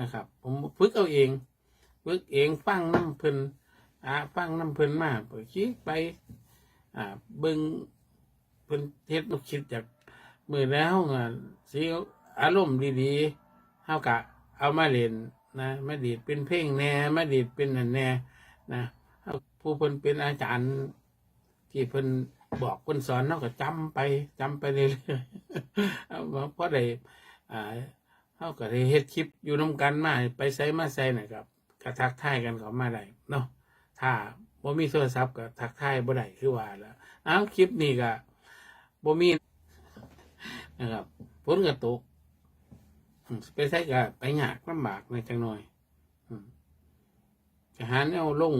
นะครับ ผมฝึกเอาเองฝึกเองฟังน้ำเพิ่นอ่าฟังน้ำเพิ่นมาไปคิดไป อ่าเบิ่งเพิ่นเฮ็ดบ่คิดจากมือแล้วอะสิอารมณ์ดีๆเฮากะเอามาเล่นนะมาดีดเป็นเพลงแน่มาดีดเป็นนั่นแน่นะผู้เพิ่นเป็นอาจารย์ ที่เพิ่นบอกเพิ่นสอนเฮาก็จำไปจำไปเรื่อยๆเอาว่าพอได้อ่า เฮาก็ได้เฮ็ดคลิปอยู่นํกันมาไปไสมาไสน่ะครับก็ทักทายกันเขามาได้เนาะถ้าบ่มีโทรศัพท์ก็ทักทายบ่ได้คือว่าแล้วอ้าวคลิปนี้ก็บ่มีนะครับฝนก็ตกไปไสก็ไปยากลำบากในจังหน่อยจะหาแนวลง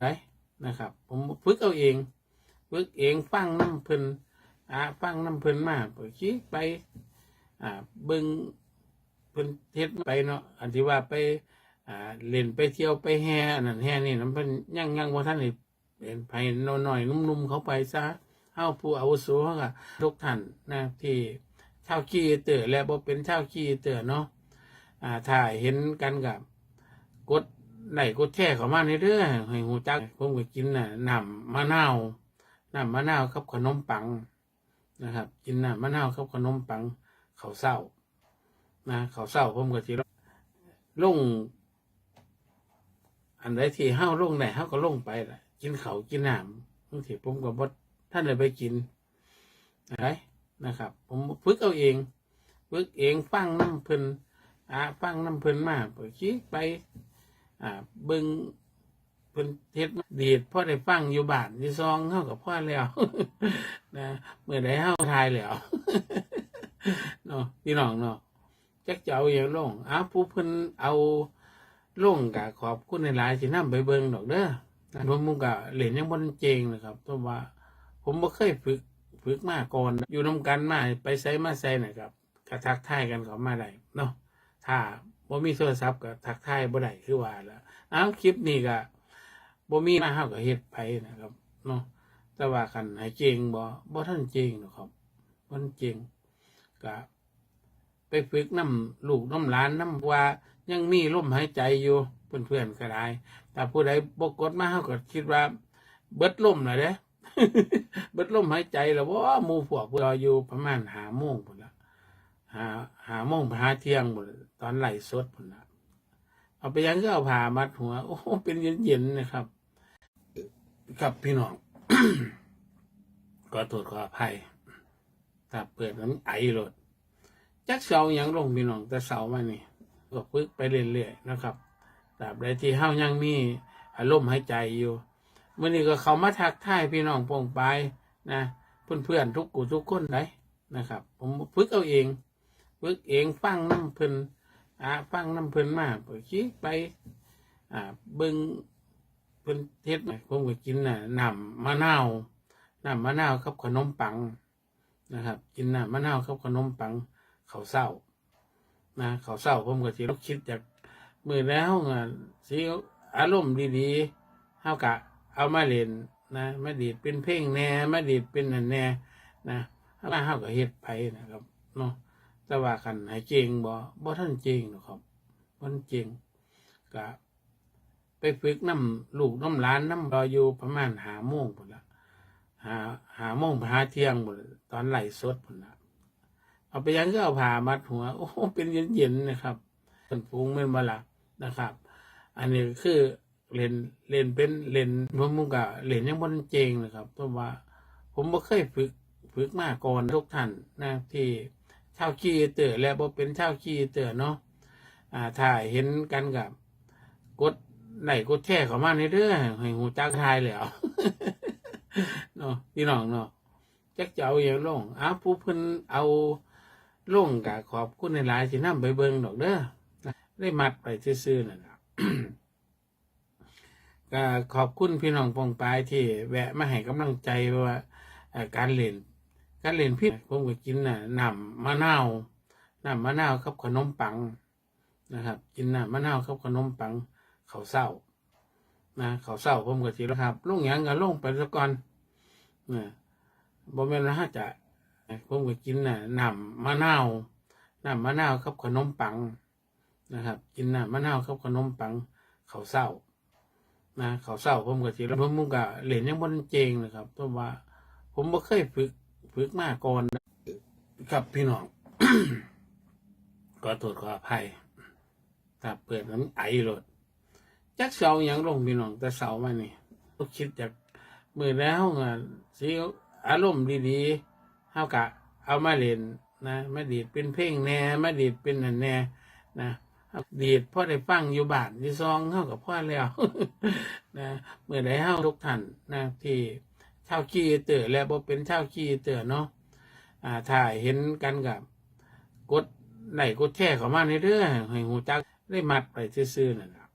ได้นะครับ ผมฝึกเอาเองฝึกเองฟังน้ำเพิ่นอ่าฟังน้ำเพิ่นมาไปคิดไป อ่าเบิ่ง เพิ่นเฮ็ดไปเนาะอันที่ว่าไปอ่าเล่นไปเที่ยวไปแห่อันนั้นแห่นี่นํเพิ่นยังยังบ่ทันได้เป็นไปน้อยๆนุ่มๆเขาไปซะเฮาผู้อาวุโสเฮาก็ทุกท่านนะที่ชาวขี้เตอและบ่เป็นชาวขี้เตอเนาะอ่าถ้าเห็นกันกับกดไลค์กดแชร์เข้ามาในเด้อให้ฮู้จักผมก็กินน่ะน้ำมะนาวน้ำมะนาวกับขนมปังนะครับ กินน้ำมะนาวกับขนมปังข้าวเช้า นะเขาวเช้าผมก็สิลง อันใดที่ห้าลงไหนห้าก็ลงไปละกินเขากินน้ำบางทีผมก็บ่ท่านเลยไปกินอะไรนะครับ ผมฝึกเอาเองฝึกเองฟังน้ำเพิ่นอ่าฟังน้ำเพิ่นมาไปคิดไป อ่าเบิ่งเพิ่นเฮ็ดดีดพ่อได้ฟังอยู่บ้านที่ซองเฮากับพ่อแล้วนะเมื่อใดเฮาทายแล้วเนาะพี่น้องเนาะ จักจะเอาอย่างลงอ้าวผู้เพิ่นเอาลงกะขอบคุณในหลายๆสินำไปเบิ่งดอกเด้อนะผมมุกะเหรียญยังบนเจงนะครับเพราะว่า ผมบ่เคยฝึกฝึกมาก่อน อยู่นํกันมาไปไสมาไสนะครับก็ทักทายกันเขามาได้เนาะถ้าบ่มีโทรศัพท์ก็ทักทายบ่ได้คือว่าแล้วอ้าวคลิปนี้ก็บ่มีมาเฮาก็เฮ็ดไปนะครับเนาะแต่ว่าคันให้เจงบ่บ่ทันเจงหรอกครับบ่ทันเจงก็ ฝึกน้ำลูกน้ำหลานน้ำว่ายังมีลมหายใจอยู่เพื่อนๆก็ได้แต่ผู้ใดบกกดมาเขาก็คิดว่า เบิดลมเลยเด้เบิดลมหายใจแล้วว่ามูพวกรออยู่ประมาณหาโมงพุ่นละหาหาโมงหาเที่ยงหมดตอนไหลสดพุ่นละเอาไปยังก็เอาผ่ามัดหัว โอ้เป็นเย็นๆนะครับ กับพี่น้องก็ตรวจขออภัยถ้าเปิดน้ำไอรถ จักเสาหยังลงพี่น้องแต่เสามานี่ก็ฝึกไปเรื่อยๆนะครับตราบใดที่เฮายังมีอารมณ์หายใจอยู่เมื่อนี้ก็เขามาทักทายพี่น้องปองไปนะเพื่อนๆทุกกูทุกคนได้นะครับ ผมฝึกเอาเองฝึกเองฟังน้ำเพิ่นอ่าฟังน้ำเพิ่นมาไปคิดไป อ่าเบิ่งเพิ่นเฮ็ดมาผมก็กินน่ะน้ำมะนาวน้ำมะนาวกับขนมปังนะครับ กินน้ำมะนาวกับขนมปัง เขาเศร้านะเขาเศร้าผมก็สิลองคิดจากมือแล้วอะสิอารมณ์ดีๆเฮากะ เอามาเล่นนะมาดีดเป็นเพลงแน่มาดีดเป็นนั่นแน่นะมาเฮาก็เฮ็ดไปนะครับเนาะแต่ว่าคันให้เจงบ่บ่ทันเจงหรอกครับบ่ทันเจงก็ไปฝึกน้ำลูกน้ำหลานน้ำรออยู่ประมาณหาโมงพุ่นละหาหาโมงหาเที่ยงหมดตอนไหลสดพุ่นละ เอาไปยังก็เอาผ่ามัดหัว โอ้เป็นเย็นๆนะครับเป็นฟูงเป็นบลานะครับ อันนี้คือเล่นเล่นเป็นเล่นผมมุกะเล่นยังบนเจงนะครับ เพราะว่า ผมไม่เคยฝึกฝึกมาก่อนทุกท่านนะที่ชาวขี้เตอและบ่เป็นชาวขี้เตอเนาะอ่าถ้าเห็นกันกับ กดไหลค์กดแชร์เข้ามาในเด้อให้หูจักทายแล้วเนาะพี่น้องเนาะจักจะเอาอย่างลงอ้าวผู้เพิ่นเอา ลงกะขอบคุณในหลายๆสินำไปเบิ่งดอกเด้อได้มัดไปซื่อๆนั่นล่ะก็ขอบคุณพี่น้องปองปายที่แวะมาให้กำลังใจว่าการเล่นการเล่นพี่ผมก็กินน่ะน้ำมะนาวน้ำมะนาวกับขนมปังนะครับ กินน้ำมะนาวกับขนมปังเขาเศร้านะเขาเศร้าผมก็สิครับลงยังก็ลงไปซะก่อนนะบ่แม่นว่าเราจะ ผมก็กินน่ะน้ำมะนาวน้ำมะนาวกับขนมปังนะครับ กินน้ำมะนาวกับขนมปังข้าวเศร้านะข้าวเศร้าผมก็สิแล้วผมก็เล่นยังบนเจงนะครับเพราะว่า ผมบ่เคยฝึกฝึกมาก่อนนะครับพี่น้องก็ตรวจขออภัยถ้าเปิดน้ำไอรถจักเสาหยังลงพี่น้องแต่เสามานี่ก็คิดจากมือแล้วงานสิอารมณ์ดีๆ เฮากะเอามาเล่นนะมาดีดเป็นเพลงแหน่มาดีดเป็นนั่นแหน่นะดีดพ่อได้ฟังอยู่บ้านที่ซองเฮากับพ่อแล้วนะเมื่อใดเฮาทุกท่านนะที่ชาวขี้เตือและบ่เป็นชาวขี้เตือเนาะอ่าถ้าเห็นกันกับกดไหนกดแช่เข้ามาในเรื่องให้หูจักได้มัดไปซื่อๆนั่นแหละ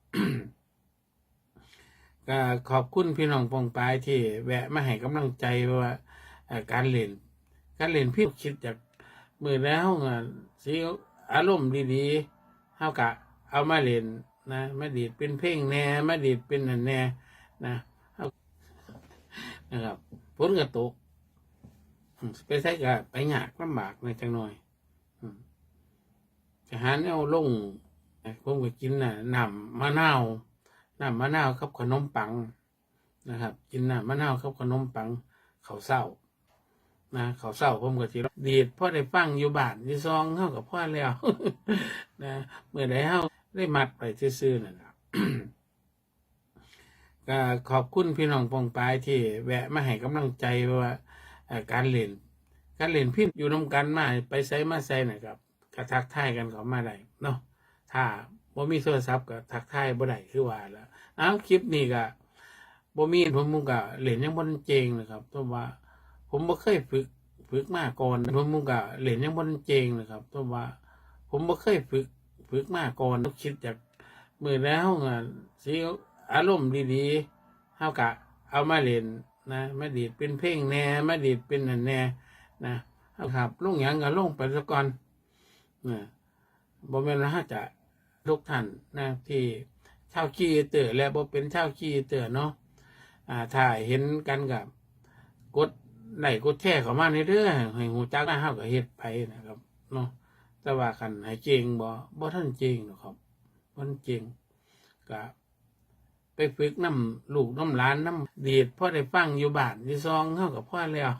ก็ขอบคุณพี่น้องปองปายที่แวะมาให้กำลังใจว่าการเล่น การเล่นพี่คิดจากมือแล้วงานสิอารมณ์ดีๆเฮากะเอามาเล่นนะมาดีดเป็นเพลงแน่มาดีดเป็นนั่นแน่นะนะครับฝนก็ตกไปใช้ก็ไปยากลำบากในจังหน่อยจะหาแนวลงนะผมก็กินน่ะน้ำมะนาวน้ำมะนาวกับขนมปังนะครับ กินน้ำมะนาวกับขนมปังเขาเศร้า นะเขาเศร้าผมก็สิดีดพ่อได้ฟังอยู่บ้านที่ซองเฮากับพ่อแล้วนะเมื่อใดเฮาได้มัดไปซื่อๆนั่นแหละก็ขอบคุณพี่น้องปองปายที่แวะมาให้กำลังใจว่าการเล่นการเล่นพี่อยู่นำกันมาไปใส่มาใส่นะครับกระทักทายกันเขามาได้เนาะถ้าบ่มีโทรศัพท์ก็ทักทายบ่ได้คือว่าแล้วอ้าวคลิปนี้ก็บ่มีผมมุก็เล่นยังบ่ทันเจงนะครับเพราะว่า ผมบ่เคยฝึกฝึกมาก่อนผมมุก็เล่นยังบ่นเจงนะครับเพราะว่า ผมบ่เคยฝึกฝึกมาก่อนคิดจากมือแล้วงานสิอารมณ์ดีๆเฮากะ เอามาเล่นนะมาดีดเป็นเพลงแหน่มาดีดเป็นนั่นแหน่นะครับลงหยังก็ลงไปซะก่อนนะบ่แม่นว่าจะทุกท่านนะที่ชาวขี้เตือและบ่เป็นชาวขี้เตือเนาะอ่าถ้าเห็นกันกับกด ไหนกดแช่เข้ามาในเรื่องให้หูจักนะเฮาก็เฮ็ดไปนะครับเนาะแต่ว่าคันให้เจงบ่บ่ทันจงหรอกครับบ่ทันเจงก็ไปฝึกน้ำลูกน้ำหลานน้ำดีดพ่อได้ฟังอยู่บ้านที่ซองเฮากับพ่อแล้ว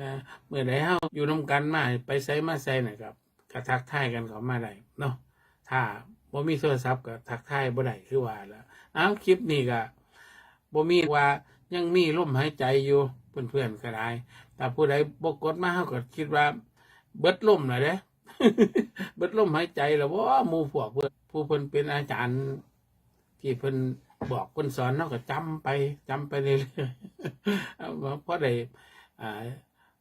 นะเมื่อใดเฮาอยู่นํกันมาไปไสมาไสนะครับก็ทักทายกันเข้ามาได้เนาะถ้าบ่มีโทรศัพท์ก็ทักทายบ่ได้คือว่าแล้วอ้าวคลิปนี้ก็บ่มีว่ายังมีลมหายใจอยู่ เพื่อนๆก็ได้แต่ผู้ใดบกกดมาเฮาก็คิดว่า เบิดล่มแล้วเด้เบิดล่มหายใจแล้วว่ามู่พวกเพิ่นผู้เพิ่อนเป็นอาจารย์ ที่เพิ่อนบอกเพิ่นสอนเฮาก็จำไปจำไปเรื่อยๆเอาว่าพอได้อ่า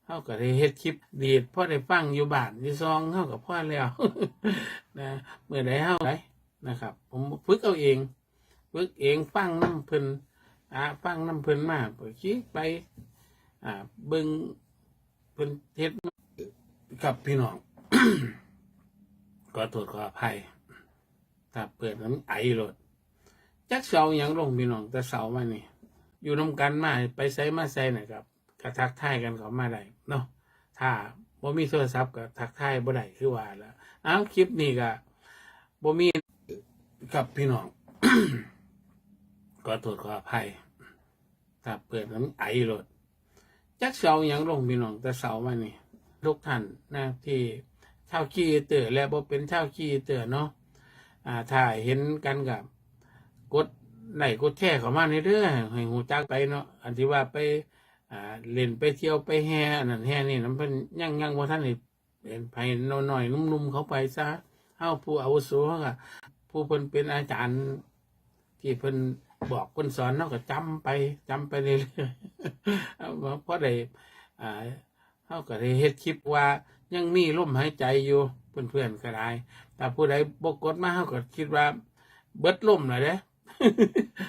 เฮาก็ได้เฮ็ดคลิปดีดพอได้ฟังอยู่บ้านที่ซองเฮาก็พ่อแล้วนะเมื่อใดเฮาได้นะครับ ผมฝึกเอาเองฝึกเองฟังน้ำเพิ่นอ่าฟังน้ำเพิ่นมาไปคิดไป อ่า เบิ่งเพิ่นเฮ็ดมากับพี่น้องก็ตรวจขออภัยถ้าเปิดน้ำไอรถจักเสาหยังลงพี่น้องแต่เสามานี่ อยู่น้ำกันมาไปใส่มาใส่นะครับกระทักทายกันเขามาได้เนาะถ้าบ่มีโทรศัพท์ก็ทักทายบ่ได้คือว่าแล้วอ้าวคลิปนี้ก็บ่มีกับพี่น้องก็ตรวจขออภัยถ้าเปิดน้ำไอรถ จักเสาหยังลงพี่น้องแต่เสามานี่ทุกท่านนะที่ชาขี้เตือและบ่เป็นชาขี้เตือเนาะอ่าถ้าเห็นกันกับกดไหนกดแช่เข้ามาในเรื่องให้หูจักไปเนาะอันที่ว่าไปอ่าเล่นไปเที่ยวไปแห่อันนั้นแห่นี่น้ำเพิ่นยั่งยังว่าท่านนี่เป็นไปหน่อยๆนุ่มๆเขาไปซะเฮาผู้อาวุโสเขาก็ผู้เพิ่นเป็นอาจารย์ ที่เพิ่นบอกเพิ่นสอนเนาก็จำไปจำไปเรื่อยๆเอาว่าพอได้อ่าเฮาก็ได้เฮ็ดคลิปว่ายังมีลมหายใจอยู่เพื่อนๆก็ได้แต่ผู้ใดบ่กดมาเฮาก็คิดว่า เบิดลมแล้วเด้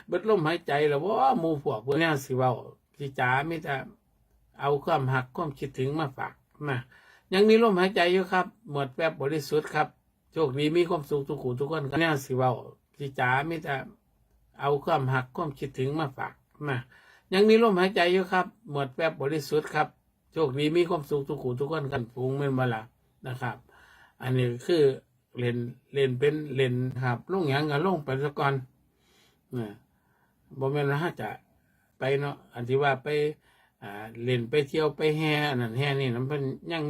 เบิดลมหายใจแล้วว่ามูพวกเพื่อนแนวสิว้าพี่จ๋ามีแต่เอาความหักความคิดถึงมาฝากนะยังมีลมหายใจอยู่ครับ หมดแบบบริสุทธิ์ครับโชคดีมีความสุขทุกขูทุกคนครับแนวสิว้าพี่จ๋ามีแต่ เอาความหักความคิดถึงมาฝากมายังมีลมหายใจอยู่ครับ หมดแป๊บบริสุทธิ์ครับโชคดีมีความสุขทุกขู่ทุกคนกันฟุ้งไม่มาละนะครับ อันนี้คือเล่นเล่นเป็นเล่นครับลงหยังกับลงไปสะก่อนนะบ่แม่นว่าจะไปเนาะอันที่ว่าไปอ่าเล่นไปเที่ยวไปแห่อันนั้นแห่นี่น้ำเป็นยัง